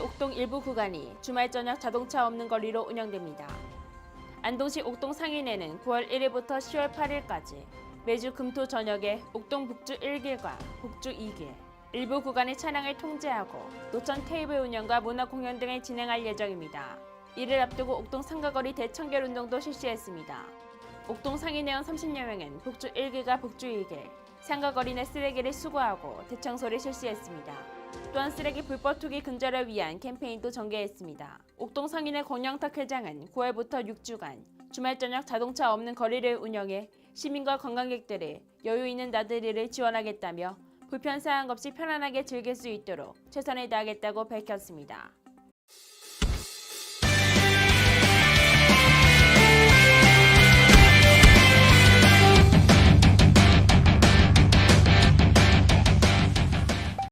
옥동 일부 구간이 주말 저녁 자동차 없는 거리로 운영됩니다. 안동시 옥동 상인에는 9월 1일부터 10월 8일까지 매주 금토 저녁에 옥동 북주 1길과 북주 2길 일부 구간의 차량을 통제하고 노천 테이블 운영과 문화 공연 등을 진행할 예정입니다. 이를 앞두고 옥동 상가거리 대청결 운동도 실시했습니다. 옥동 상인회원 30여 명은 북주 1길과 북주 2길 상가거리 내 쓰레기를 수거하고 대청소를 실시했습니다. 또한 쓰레기 불법 투기 근절을 위한 캠페인도 전개했습니다. 옥동 상인의 권영탁 회장은 9월부터 6주간 주말 저녁 자동차 없는 거리를 운영해 시민과 관광객들의 여유 있는 나들이를 지원하겠다며 불편 사항 없이 편안하게 즐길 수 있도록 최선을 다하겠다고 밝혔습니다.